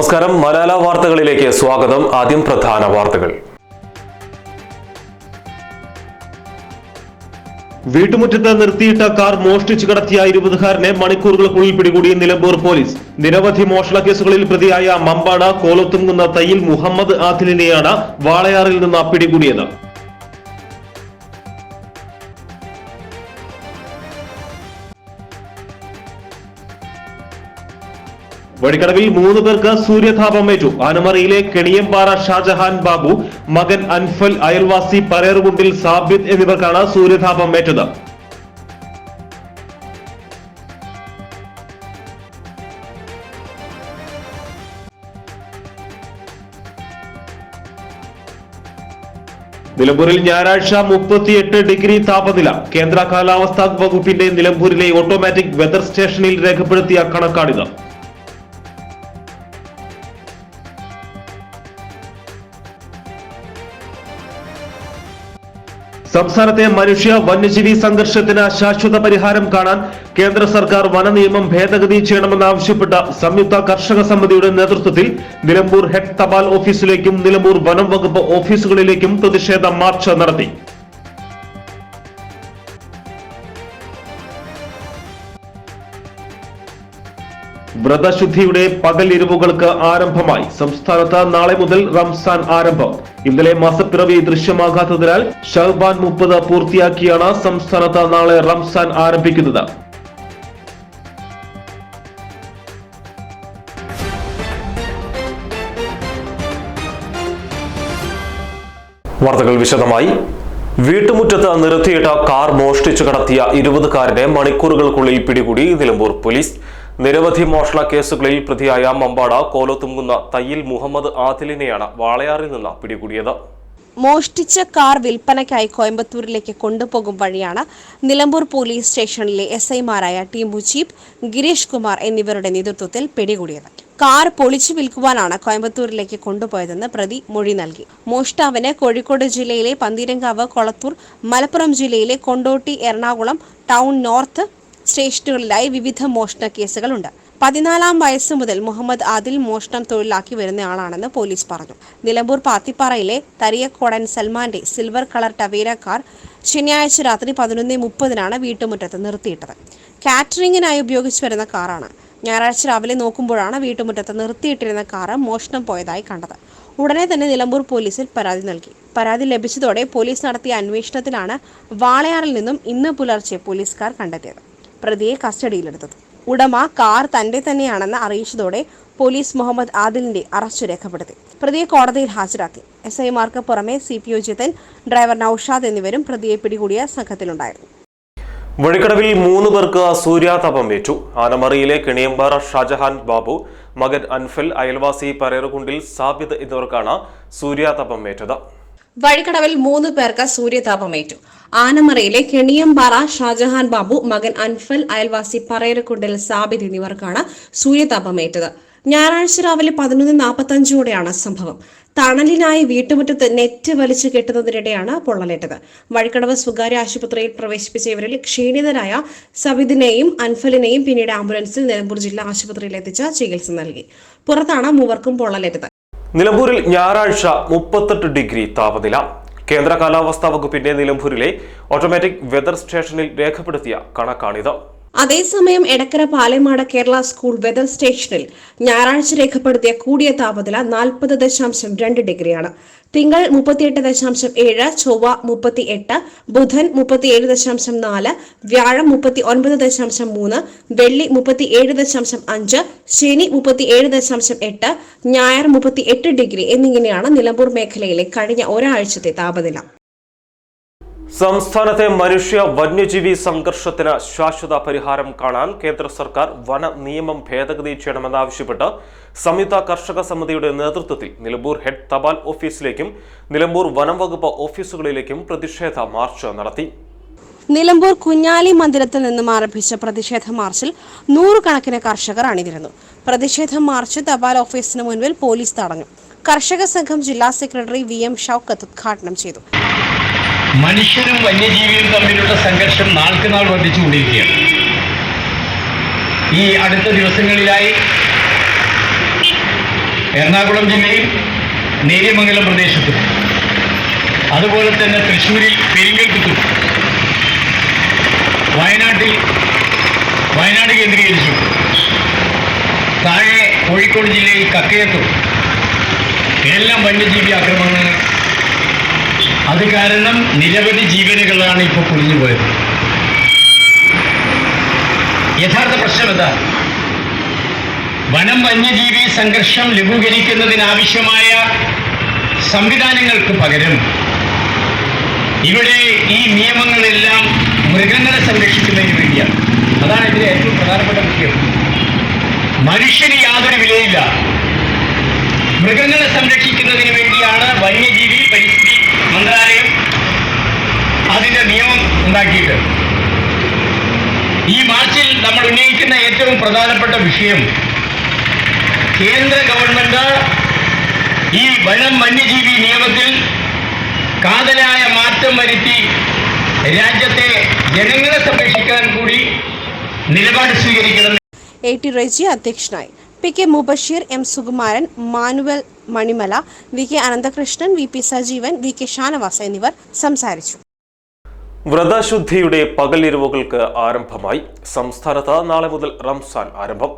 നമസ്കാരം. മലാല വാർത്തകളിലേക്ക് സ്വാഗതം. ആദ്യം പ്രധാന വാർത്തകൾ. വീട്ടുമുറ്റത്ത് നിർത്തിയിട്ട കാർ മോഷ്ടിച്ചു കടത്തിയ ഇരുപതുകാരനെ മണിക്കൂറുകൾക്കുള്ളിൽ പിടികൂടി നിലമ്പൂർ പോലീസ്. നിരവധി മോഷണ കേസുകളിൽ പ്രതിയായ മമ്പാട കോലത്തുങ്കുന്ന തയ്യിൽ മുഹമ്മദ് ആദിലിനെയാണ് വാളയാറിൽ നിന്ന് പിടികൂടിയത്. വഴിക്കടവിൽ മൂന്ന് പേർക്ക് സൂര്യതാപം ഏറ്റു. ആനമറയിലെ കെണിയമ്പാറ ഷാജഹാൻ ബാബു മകൻ അൻഫൽ അയൽവാസി പരേറുകുണ്ടിൽ സാബിദ് എന്നിവർക്കാണ് സൂര്യതാപം ഏറ്റത്. നിലമ്പൂരിൽ ഞായറാഴ്ച മുപ്പത്തിയെട്ട് ഡിഗ്രി താപനില. കേന്ദ്ര കാലാവസ്ഥാ വകുപ്പിന്റെ നിലമ്പൂരിലെ ഓട്ടോമാറ്റിക് വെതർ സ്റ്റേഷനിൽ രേഖപ്പെടുത്തിയ കണക്കാണിത്. സംസ്ഥാനത്തെ മനുഷ്യ വന്യജീവി സംഘർഷത്തിന് ശാശ്വത പരിഹാരം കാണാൻ കേന്ദ്ര സർക്കാർ വനനിയമം ഭേദഗതി ചെയ്യണമെന്നാവശ്യപ്പെട്ട സംയുക്ത കർഷക സമിതിയുടെ നേതൃത്വത്തിൽ നിലമ്പൂർ ഹെഡ് തപാൽ ഓഫീസിലേക്കും നിലമ്പൂർ വനം വകുപ്പ് ഓഫീസുകളിലേക്കും പ്രതിഷേധ മാർച്ച് നടത്തി. വ്രതശുദ്ധിയുടെ പകൽ ആരംഭമായി. സംസ്ഥാനത്ത് നാളെ മുതൽ റംസാൻ ആരംഭം. ഇന്നലെ മാസപ്പിറവി ദൃശ്യമാകാത്തതിനാൽ ഷഹബാൻ മുപ്പത് പൂർത്തിയാക്കിയാണ് സംസ്ഥാനത്ത് നാളെ റംസാൻ ആരംഭിക്കുന്നത്. വാർത്തകൾ വിശദമായി. വീട്ടുമുറ്റത്ത് നിർത്തിയിട്ട കാർ മോഷ്ടിച്ചു കടത്തിയ ഇരുപതുകാരനെ മണിക്കൂറുകൾക്കുള്ളിൽ പിടികൂടി നിലമ്പൂർ പോലീസ്. നിരവധി മോഷണ കേസുകളിൽ പ്രതിയായ മമ്പാട കോലത്തുമുങ്ങുന്ന തയ്യിൽ മുഹമ്മദ് ആദിലിനെയാണ് വാളയാറിൽ നിന്ന് പിടികൂടിയത്. മോഷ്ടിച്ച കാർ വിൽപ്പനയ്ക്കായി കോയമ്പത്തൂരിലേക്ക് കൊണ്ടുപോകും വഴിയാണ് നിലമ്പൂർ പോലീസ് സ്റ്റേഷനിലെ എസ് ഐമാരായ ടി മുജീബ് ഗിരീഷ് കുമാർ എന്നിവരുടെ നേതൃത്വത്തിൽ പിടികൂടിയത്. കാർ പൊളിച്ചു വിൽക്കുവാനാണ് കോയമ്പത്തൂരിലേക്ക് കൊണ്ടുപോയതെന്ന് പ്രതി മൊഴി നൽകി. മോഷ്ടാവിന് കോഴിക്കോട് ജില്ലയിലെ പന്തീരങ്കാവ് കൊളത്തൂർ മലപ്പുറം ജില്ലയിലെ കൊണ്ടോട്ടി എറണാകുളം ടൗൺ നോർത്ത് സ്റ്റേഷനുകളിലായി വിവിധ മോഷണ കേസുകളുണ്ട്. പതിനാലാം വയസ്സ് മുതൽ മുഹമ്മദ് ആദിൽ മോഷണം തൊഴിലാക്കി വരുന്നയാളാണെന്ന് പോലീസ് പറഞ്ഞു. നിലമ്പൂർ പാത്തിപ്പാറയിലെ തരിയക്കോടൻ സൽമാന്റെ സിൽവർ കളർ ടവേര കാർ ശനിയാഴ്ച രാത്രി പതിനൊന്ന് മുപ്പതിനാണ് വീട്ടുമുറ്റത്ത് നിർത്തിയിട്ടത്. കാറ്ററിംഗിനായി ഉപയോഗിച്ചു വരുന്ന കാറാണ്. ഞായറാഴ്ച രാവിലെ നോക്കുമ്പോഴാണ് വീട്ടുമുറ്റത്ത് നിർത്തിയിട്ടിരുന്ന കാറ് മോഷണം പോയതായി കണ്ടത്. ഉടനെ തന്നെ നിലമ്പൂർ പോലീസിൽ പരാതി നൽകി. പരാതി ലഭിച്ചതോടെ പോലീസ് നടത്തിയ അന്വേഷണത്തിലാണ് വാളയാറിൽ നിന്നും ഇന്ന് പുലർച്ചെ പോലീസുകാർ കണ്ടെത്തിയത്. പ്രതിയെ കസ്റ്റഡിയിലെടുത്തത്. ഉടമ കാർ തന്റെ തന്നെയാണെന്ന് അറിയിച്ചതോടെ പോലീസ് മുഹമ്മദ് ആദിലിന്റെ അറസ്റ്റ് രേഖപ്പെടുത്തി. പ്രതിയെ കോടതിയിൽ ഹാജരാക്കി. എസ് ഐമാർക്ക് പുറമെ C P O Jithan driver Naushad എന്നിവരും പ്രതിയെ പിടികൂടിയ സംഘത്തിലുണ്ടായിരുന്നു. വഴിക്കടവിൽ മൂന്ന് പേർക്ക് സൂര്യാതപം ഏറ്റു. ആനമറിയിലെ കിണിയമ്പാറ ഷാജഹാൻ ബാബു മകൻ അൻഫൽ അയൽവാസി പരേറുകുണ്ടിൽ സാബിദ് എന്നിവർക്കാണ് സൂര്യാതപം ഏറ്റത്. വഴിക്കടവിൽ മൂന്ന് പേർക്ക് സൂര്യതാപമേറ്റു ആനമറയിലെ കെണിയമ്പാറ ഷാജഹാൻ ബാബു മകൻ അൻഫൽ അയൽവാസി പറയരക്കുണ്ടിൽ സാബിദ് എന്നിവർക്കാണ് സൂര്യതാപമേറ്റത് ഞായറാഴ്ച രാവിലെ പതിനൊന്ന് നാൽപ്പത്തഞ്ചോടെയാണ് സംഭവം. തണലിനായി വീട്ടുമുറ്റത്ത് നെറ്റ് വലിച്ചു കെട്ടുന്നതിനിടെയാണ് പൊള്ളലേറ്റത്. വഴിക്കടവ് സ്വകാര്യ ആശുപത്രിയിൽ പ്രവേശിപ്പിച്ച ഇവരിൽ ക്ഷീണിതരായ സബിദിനെയും അൻഫലിനെയും പിന്നീട് ആംബുലൻസിൽ നിലമ്പൂർ ജില്ലാ ആശുപത്രിയിൽ എത്തിച്ച ചികിത്സ നൽകി. പുറത്താണ് മൂവർക്കും പൊള്ളലേറ്റത്. നിലമ്പൂരിൽ ഞായറാഴ്ച മുപ്പത്തെട്ട് ഡിഗ്രി താപനില. കേന്ദ്ര കാലാവസ്ഥാ വകുപ്പിന്റെ നിലമ്പൂരിലെ ഓട്ടോമാറ്റിക് വെതർ സ്റ്റേഷനിൽ രേഖപ്പെടുത്തിയ കണക്കാണിത്. അതേസമയം എടക്കര പാലമാട് കേരള സ്കൂൾ വെതർ സ്റ്റേഷനിൽ ഞായറാഴ്ച രേഖപ്പെടുത്തിയ കൂടിയ താപനില നാൽപ്പത് ദശാംശം രണ്ട് ഡിഗ്രിയാണ്. തിങ്കൾ മുപ്പത്തിയെട്ട് ദശാംശം ഏഴ് ചൊവ്വ മുപ്പത്തി എട്ട് ബുധൻ മുപ്പത്തിയേഴ് ദശാംശം നാല് വ്യാഴം മുപ്പത്തി ഒൻപത് ദശാംശം മൂന്ന് വെള്ളി മുപ്പത്തി ഏഴ് ദശാംശം അഞ്ച് ശനി മുപ്പത്തി ഏഴ് ദശാംശം എട്ട് ഞായർ മുപ്പത്തി എട്ട് ഡിഗ്രി എന്നിങ്ങനെയാണ് നിലമ്പൂർ മേഖലയിലെ കഴിഞ്ഞ ഒരാഴ്ചത്തെ താപനില. സംസ്ഥാനത്തെ മനുഷ്യ വന്യജീവി സംഘർഷത്തിന് ശാശ്വത പരിഹാരം കാണാൻ കേന്ദ്ര സർക്കാർ വന നിയമം ഭേദഗതി ചെയ്യണമെന്നാവശ്യപ്പെട്ട് സംയുക്ത കർഷക സമിതിയുടെ നേതൃത്വത്തിൽ നിലമ്പൂർ ഹെഡ് തപാൽ ഓഫീസിലേക്കും നിലമ്പൂർ വനം വകുപ്പ് ഓഫീസുകളിലേക്കും പ്രതിഷേധ മാർച്ച് നടത്തി. നിലമ്പൂർ കുഞ്ഞാലി മന്ദിരത്തിൽ നിന്നും ആരംഭിച്ച പ്രതിഷേധ മാർച്ചിൽ നൂറുകണക്കിന് കർഷകർ അണിതിരുന്നു പ്രതിഷേധ മാർച്ച് തപാൽ ഓഫീസിന് മുൻപിൽ പോലീസ് തടഞ്ഞു. കർഷക സംഘം ജില്ലാ സെക്രട്ടറി വി എം ഷൌക്കത്ത് ഉദ്ഘാടനം ചെയ്തു. മനുഷ്യരും വന്യജീവിയും തമ്മിലുള്ള സംഘർഷം നാൾക്ക് നാൾ വർദ്ധിച്ചുകൊണ്ടിരിക്കുകയാണ്. ഈ അടുത്ത ദിവസങ്ങളിലായി എറണാകുളം ജില്ലയിൽ നേര്യമംഗലം പ്രദേശത്തും അതുപോലെ തന്നെ തൃശ്ശൂരിൽ പെരിങ്കൽക്കുത്തും വയനാട്ടിൽ വയനാട് കേന്ദ്രീകരിച്ചു താഴെ കോഴിക്കോട് ജില്ലയിൽ കക്കയത്തും എല്ലാം വന്യജീവി ആക്രമണങ്ങൾ കാരണം നിരവധി ജീവനുകളാണ് ഇപ്പോൾ കുഴിഞ്ഞു പോയത്. യഥാർത്ഥ പ്രശ്നം എന്താ വനം വന്യജീവി സംഘർഷം ലഘൂകരിക്കുന്നതിനാവശ്യമായ സംവിധാനങ്ങൾക്ക് പകരം ഇവിടെ ഈ നിയമങ്ങളെല്ലാം മൃഗങ്ങളെ സംരക്ഷിക്കുന്നതിന് വേണ്ടിയാണ്. അതാണ് ഇതിലെ ഏറ്റവും പ്രധാനപ്പെട്ട വിഷയം. മനുഷ്യന് യാതൊരു വിലയില്ല. മൃഗങ്ങളെ സംരക്ഷിക്കുന്നതിന് വേണ്ടിയാണ് വന്യജീവി പരിസ്ഥിതി അതിന്റെ നിയമം ഉണ്ടാക്കിയിട്ട്. ഈ മാർച്ചിൽ നമ്മൾ ഉന്നയിക്കുന്ന ഏറ്റവും പ്രധാനപ്പെട്ട വിഷയം കേന്ദ്ര ഗവൺമെന്റ് ഈ വനം വന്യജീവി നിയമത്തിൽ കാതലായ മാറ്റം വരുത്തി രാജ്യത്തെ ജനങ്ങളെ സംരക്ഷിക്കാൻ കൂടി നിലപാട് സ്വീകരിക്കണം. എ ടി റെജി അധ്യക്ഷനായി. P K Mubasheer M Sukumaran Manuel Manimala V K Ananthakrishnan V P Sajeevan V K Shanavas എന്നിവർ സംസാരിച്ചു. വ്രതശുദ്ധിയുടെ പകലിരവുകൾക്ക് ആരംഭമായി. സംസ്ഥാനത്ത് നാളെ മുതൽ റംസാൻ ആരംഭം.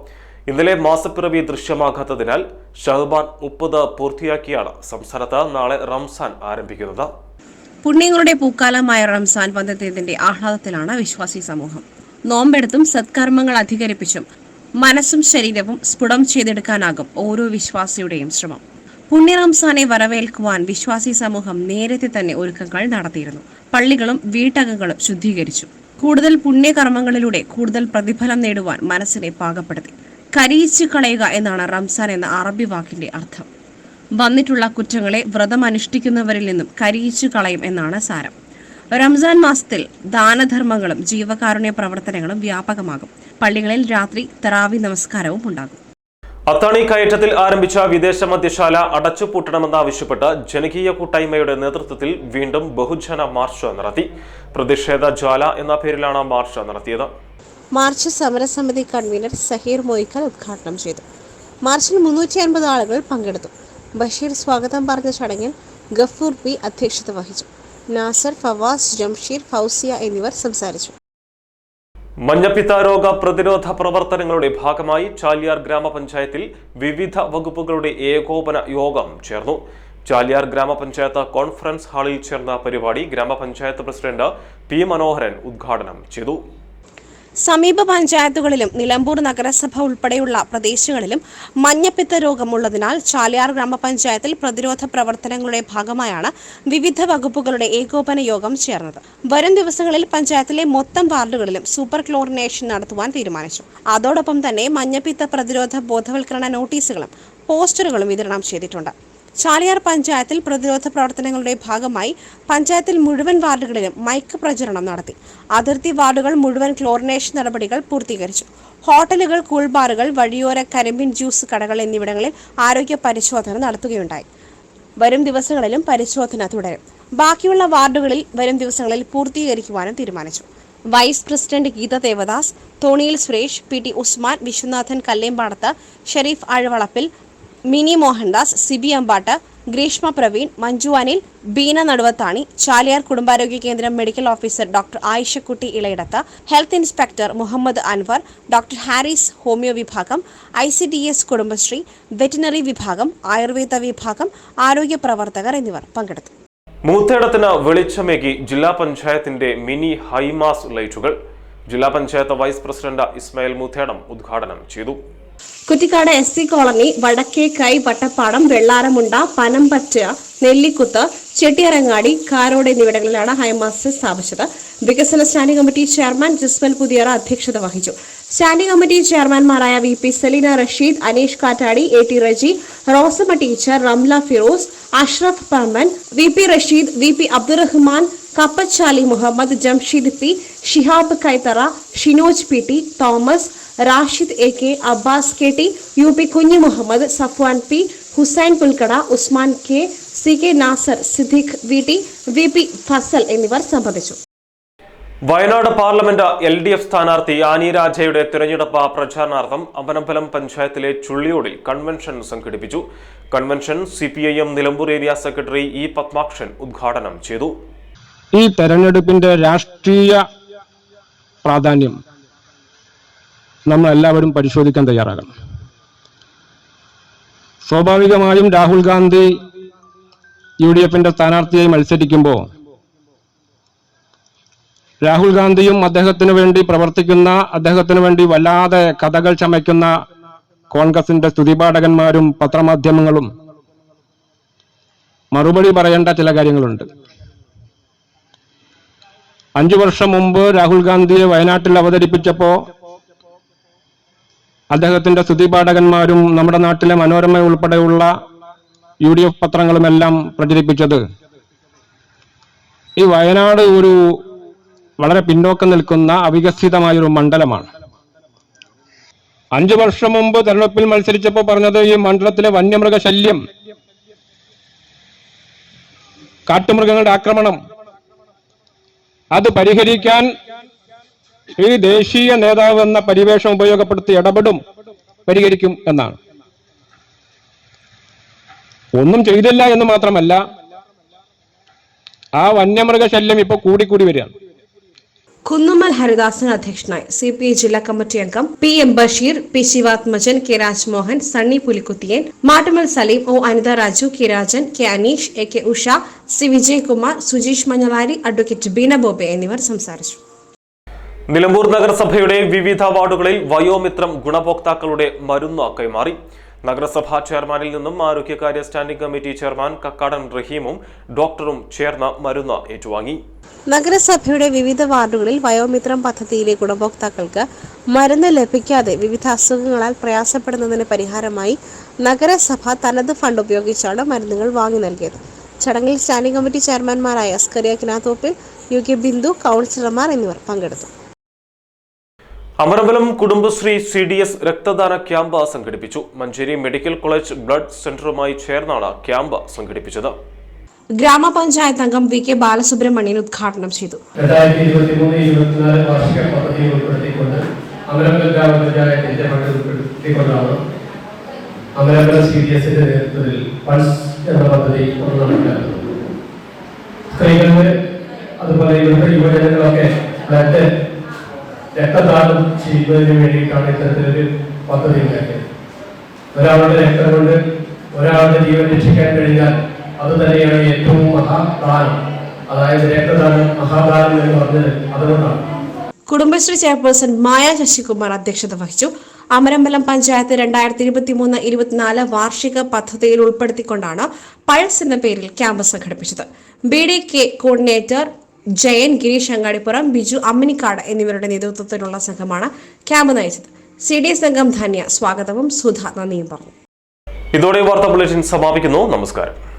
ഇന്നലെ മാസപ്പിറവി ദൃശ്യമാകാത്തതിനാൽ ഷഹബാൻ മുപ്പത് പൂർത്തിയാക്കിയാണ് സംസ്ഥാനത്ത് നാളെ റംസാൻ ആരംഭിക്കുന്നത്. പുണ്യങ്ങളുടെ പൂക്കാലമായ റംസാൻ വന്നെത്തിയതിന്റെ ആഹ്ലാദത്തിലാണ് വിശ്വാസി സമൂഹം. നോമ്പെടുത്തും സത്കർമ്മങ്ങൾ അധികരിപ്പിച്ചും മനസ്സും ശരീരവും സ്ഫുടം ചെയ്തെടുക്കാനാകും ഓരോ വിശ്വാസിയുടെയും ശ്രമം. പുണ്യ റംസാനെ വരവേൽക്കുവാൻ വിശ്വാസി സമൂഹം നേരത്തെ തന്നെ ഒരുക്കങ്ങൾ നടത്തിയിരുന്നു. പള്ളികളും വീട്ടകങ്ങളും ശുദ്ധീകരിച്ചു. കൂടുതൽ പുണ്യകർമ്മങ്ങളിലൂടെ കൂടുതൽ പ്രതിഫലം നേടുവാൻ മനസ്സിനെ പാകപ്പെടുത്തി. കരിയിച്ചു കളയുക എന്നാണ് റംസാൻ എന്ന അറബി വാക്കിന്റെ അർത്ഥം. വന്നിട്ടുള്ള കുറ്റങ്ങളെ വ്രതം അനുഷ്ഠിക്കുന്നവരിൽ നിന്നും കരിയിച്ചു കളയും എന്നാണ് സാരം. റംസാൻ മാസത്തിൽ ദാനധർമ്മങ്ങളും ജീവകാരുണ്യ പ്രവർത്തനങ്ങളും വ്യാപകമാകും. പള്ളികളിൽ രാത്രി തറാവി നമസ്കാരവും ഉണ്ടാകും. അത്താണി കയറ്റത്തിൽ ആരംഭിച്ച വിദേശ മദ്യശാല അടച്ചുപൂട്ടണമെന്നാവശ്യപ്പെട്ട് ജനകീയ കൂട്ടായ്മയുടെ നേതൃത്വത്തിൽ വീണ്ടും ബഹുജന മാർച്ച് നടത്തി. പ്രതിഷേധ ജ്വാല എന്ന പേരിലാണ് മാർച്ച് നടത്തിയത്. മാർച്ച് സമരസമിതി കൺവീനർ സഹീർ മൊയ്ക്കൽ ഉദ്ഘാടനം ചെയ്തു. മാർച്ചിൽ മുന്നൂറ്റി അൻപത് ആളുകൾ പങ്കെടുത്തു. ബഷീർ സ്വാഗതം പറഞ്ഞ ചടങ്ങിൽ ഗഫൂർ പി അധ്യക്ഷത വഹിച്ചു. നാസർ ഫവാസ് ജംഷീർ ഫൗസിയ എന്നിവർ സംസാരിച്ചു. മഞ്ഞപ്പിത്ത രോഗ പ്രതിരോധ പ്രവർത്തനങ്ങളുടെ ഭാഗമായി ചാലിയാർ ഗ്രാമപഞ്ചായത്തിൽ വിവിധ വകുപ്പുകളുടെ ഏകോപന യോഗം ചേർന്നു. ചാലിയാർ ഗ്രാമപഞ്ചായത്ത് കോൺഫറൻസ് ഹാളിൽ ചേർന്ന പരിപാടി ഗ്രാമപഞ്ചായത്ത് പ്രസിഡന്റ് പി മനോഹരൻ ഉദ്ഘാടനം ചെയ്തു. സമീപ പഞ്ചായത്തുകളിലും നിലമ്പൂർ നഗരസഭ ഉൾപ്പെടെയുള്ള പ്രദേശങ്ങളിലും മഞ്ഞപ്പിത്ത രോഗമുള്ളതിനാൽ ചാലിയാർ ഗ്രാമപഞ്ചായത്തിൽ പ്രതിരോധ പ്രവർത്തനങ്ങളുടെ ഭാഗമായാണ് വിവിധ വകുപ്പുകളുടെ ഏകോപന യോഗം ചേർന്നത്. വരും ദിവസങ്ങളിൽ പഞ്ചായത്തിലെ മൊത്തം വാർഡുകളിലും സൂപ്പർ ക്ലോറിനേഷൻ നടത്തുവാൻ തീരുമാനിച്ചു. അതോടൊപ്പം തന്നെ മഞ്ഞപ്പിത്ത പ്രതിരോധ ബോധവൽക്കരണ നോട്ടീസുകളും പോസ്റ്ററുകളും വിതരണം ചെയ്തിട്ടുണ്ട്. ചാലിയാർ പഞ്ചായത്തിൽ പ്രതിരോധ പ്രവർത്തനങ്ങളുടെ ഭാഗമായി പഞ്ചായത്തിൽ മുഴുവൻ വാർഡുകളിലും മൈക്ക് പ്രചരണം നടത്തി. അതിർത്തി വാർഡുകൾ മുഴുവൻ ക്ലോറിനേഷൻ നടപടികൾ പൂർത്തീകരിച്ചു. ഹോട്ടലുകൾ കൂൾബാറുകൾ വഴിയോര കരിമ്പിൻ ജ്യൂസ് കടകൾ എന്നിവിടങ്ങളിൽ ആരോഗ്യ പരിശോധന നടത്തുകയുണ്ടായി. വരും ദിവസങ്ങളിലും പരിശോധന തുടരും. ബാക്കിയുള്ള വാർഡുകളിൽ വരും ദിവസങ്ങളിൽ പൂർത്തീകരിക്കുവാനും തീരുമാനിച്ചു. Vice president Geetha Devadas Thoniyil Suresh P T Usman Viswanathan Kallembadath Shareef Azhvalappil Mini Mohandas Sibi Ambatt Greeshma Praveen Manju Anil Beena Naduvathani Chaliyar കുടുംബാരോഗ്യ കേന്ദ്രം medical officer doctor Ayishakutty Elayidath health inspector Muhammed Anwar doctor Haris homoeo വിഭാഗം I C D S Kudumbashree veterinary വിഭാഗം ആയുർവേദ വിഭാഗം ആരോഗ്യ പ്രവർത്തകർ എന്നിവർ പങ്കെടുത്തു. മൂത്തേടത്തിന് വെളിച്ചമേകി ജില്ലാ പഞ്ചായത്തിന്റെ മിനി ഹൈമാസ് ലൈറ്റുകൾ. ജില്ലാ പഞ്ചായത്ത് വൈസ് പ്രസിഡന്റ് ഇസ്മായിൽ മൂത്തേടം ഉദ്ഘാടനം ചെയ്തു. Kuttikkad S C colony Vadakkekkayi Vattappadam Vellaramunda Panampatta Nellikuth Chettiyarangadi Karode എന്നിവിടങ്ങളിലാണ് ഹൈമാസ്റ്റർ സ്ഥാപിച്ചത്. വികസന standing committee chairman Jismal Puthiyara അധ്യക്ഷത വഹിച്ചു. Standing committee ചെയർമാൻമാരായ V P Saleena Rasheed Aneesh Kattadi A T Reji Rosamma teacher Ramla Firoz Ashraf Parman V P Rasheed V P Abdurahman Kappachali Muhammed Jamsheed P Shihab Kaithara Shinoj P T Thomas Rashid A K Abbas K T U P Kunju Muhammed Safwan P Hussain Pulkada Usman K C K Nasar Siddique V T V P Fasal എന്നിവർ സംബന്ധിച്ചു. Wayanad parliament L D F സ്ഥാനാർത്ഥി ആനി രാജയുടെ തിരഞ്ഞെടുപ്പ് പ്രചാരണാർത്ഥം അമ്പലമ്പലം പഞ്ചായത്തിലെ ചുള്ളിയോടിൽ convention സംഘടിപ്പിച്ചു. Convention C P I M Nilambur area secretary E Padmakshan ഉദ്ഘാടനം ചെയ്തു. ഈ തെരഞ്ഞെടുപ്പിന്റെ രാഷ്ട്രീയ പ്രാധാന്യം നമ്മൾ എല്ലാവരും പരിശോധിക്കാൻ തയ്യാറാകണം. സ്വാഭാവികമായും രാഹുൽ ഗാന്ധി യു ഡി എഫിന്റെ സ്ഥാനാർത്ഥിയായി മത്സരിക്കുമ്പോൾ രാഹുൽ ഗാന്ധിയും അദ്ദേഹത്തിന് വേണ്ടി പ്രവർത്തിക്കുന്ന അദ്ദേഹത്തിന് വേണ്ടി വല്ലാതെ കഥകൾ ചമയ്ക്കുന്ന കോൺഗ്രസിന്റെ സ്തുതിപാഠകന്മാരും പത്രമാധ്യമങ്ങളും മറുപടി പറയേണ്ട ചില കാര്യങ്ങളുണ്ട്. അഞ്ചു വർഷം മുമ്പ് രാഹുൽ ഗാന്ധിയെ വയനാട്ടിൽ അവതരിപ്പിച്ചപ്പോ അദ്ദേഹത്തിന്റെ സ്തുതിപാഠകന്മാരും നമ്മുടെ നാട്ടിലെ മനോരമ ഉൾപ്പെടെയുള്ള യു ഡി എഫ് പത്രങ്ങളുമെല്ലാം പ്രചരിപ്പിച്ചത്. ഈ വയനാട് ഒരു വളരെ പിന്നോക്കം നിൽക്കുന്ന അവികസിതമായ ഒരു മണ്ഡലമാണ്. അഞ്ചു വർഷം മുമ്പ് തെരഞ്ഞെടുപ്പിൽ മത്സരിച്ചപ്പോൾ പറഞ്ഞത് ഈ മണ്ഡലത്തിലെ വന്യമൃഗ ശല്യം കാട്ടുമൃഗങ്ങളുടെ ആക്രമണം അത് പരിഹരിക്കാൻ ഈ ദേശീയ നേതാവ് എന്ന പരിവേഷം ഉപയോഗപ്പെടുത്തി ഇടപെടും പരിഹരിക്കും എന്നാണ്. ഒന്നും ചെയ്തില്ല എന്ന് മാത്രമല്ല ആ വന്യമൃഗശല്യം ഇപ്പൊ കൂടിക്കൂടി വരികയാണ്. കുന്നുമ്മൽ ഹരിദാസൻ അധ്യക്ഷനായി സി പി ഐ ജില്ലാ കമ്മിറ്റി അംഗം P M Basheer P Sivathmajan K Rajmohan Sunny Pulikkuthiyan Mattumal Saleem O Anitha Raju K Rajan K Aneesh A K Usha C Vijayakumar Sujeesh Manjalari advocate Beena Bobe എന്നിവർ സംസാരിച്ചു. നിലമ്പൂർ നഗരസഭയുടെ വിവിധ വാർഡുകളിൽ വയോമിത്രം ഗുണഭോക്താക്കളുടെ മരുന്ന് കൈമാറി. നഗരസഭാ ചെയർമാനിൽ നിന്നും ആരോഗ്യകാര്യ സ്റ്റാൻഡിംഗ് കമ്മിറ്റി ചെയർമാൻ കക്കാടൻ റഹീമും ഡോക്ടറും ചേർന്ന് മരുന്ന് ഏറ്റുവാങ്ങി. നഗരസഭയുടെ വിവിധ വാർഡുകളിൽ വയോമിത്രം പദ്ധതിയിലെ ഗുണഭോക്താക്കൾക്ക് മരുന്ന് ലഭിക്കാതെ വിവിധ അസുഖങ്ങളാൽ പ്രയാസപ്പെടുന്നതിന് പരിഹാരമായി നഗരസഭ തനത് ഫണ്ട് ഉപയോഗിച്ചാണ് മരുന്നുകൾ വാങ്ങി നൽകിയത്. ചടങ്ങിൽ സ്റ്റാൻഡിംഗ് കമ്മിറ്റി ചെയർമാൻമാരായ അസ്കരിയ കിനാത്തോപ്പിൽ യു കെ ബിന്ദു കൗൺസിലർമാർ എന്നിവർ പങ്കെടുത്തു. Amarambalam Kudumbashree C D S രക്തദാന ക്യാമ്പ് സംഘടിപ്പിച്ചു. മഞ്ചേരി മെഡിക്കൽ കോളേജ് ബ്ലഡ് സെന്ററുമായി ചേർന്നാണ് ക്യാമ്പ് സംഘടിപ്പിച്ചത്. ഗ്രാമപഞ്ചായത്ത് അംഗം വി കെ ബാലസുബ്രഹ്മണ്യൻ ഉദ്ഘാടനം ചെയ്തു. സി ഡി എസിന്റെ നേതൃത്വത്തിൽ പൾസ് എന്ന പദ്ധതി അതുപോലെ ഇവിടുത്തെ യുവജനങ്ങളൊക്കെ ബ്ലഡ് രക്തദാനം ചെയ്യുന്നതിന് വേണ്ടിയിട്ടാണ് ഇത്തരത്തിലൊരു പദ്ധതി ഉണ്ടാക്കിയത്. ഒരാളുടെ രക്തം കൊണ്ട് ഒരാളുടെ ജീവൻ രക്ഷിക്കാൻ കഴിഞ്ഞാൽ അത് തന്നെയാണ് ഏറ്റവും മഹാദാനം അതായത് രക്തദാനം മഹാദാനം എന്ന് പറഞ്ഞത് അതുകൊണ്ടാണ്. കുടുംബശ്രീ ചെയർപേഴ്സൺ മായ ശശികുമാർ അധ്യക്ഷത വഹിച്ചു. അമരമ്പലം പഞ്ചായത്ത് രണ്ടായിരത്തി ഇരുപത്തി മൂന്ന് ഇരുപത്തിനാല് വാർഷിക പദ്ധതിയിൽ ഉൾപ്പെടുത്തിക്കൊണ്ടാണ് പൾസ് എന്ന പേരിൽ ക്യാമ്പസ് സംഘടിപ്പിച്ചത്. B D K coordinator Jayan Girish Angadippuram Biju Amminikkad എന്നിവരുടെ നേതൃത്വത്തിലുള്ള സംഘമാണ് ക്യാമ്പ് നയിച്ചത്. സി ഡി അംഗം ധന്യ. സ്വാഗതവും സുധ. നന്ദിയും പറഞ്ഞു. ഇതോടെ വാർത്താ ബുള്ളറ്റിൻ സമാപിക്കുന്നു. നമസ്കാരം.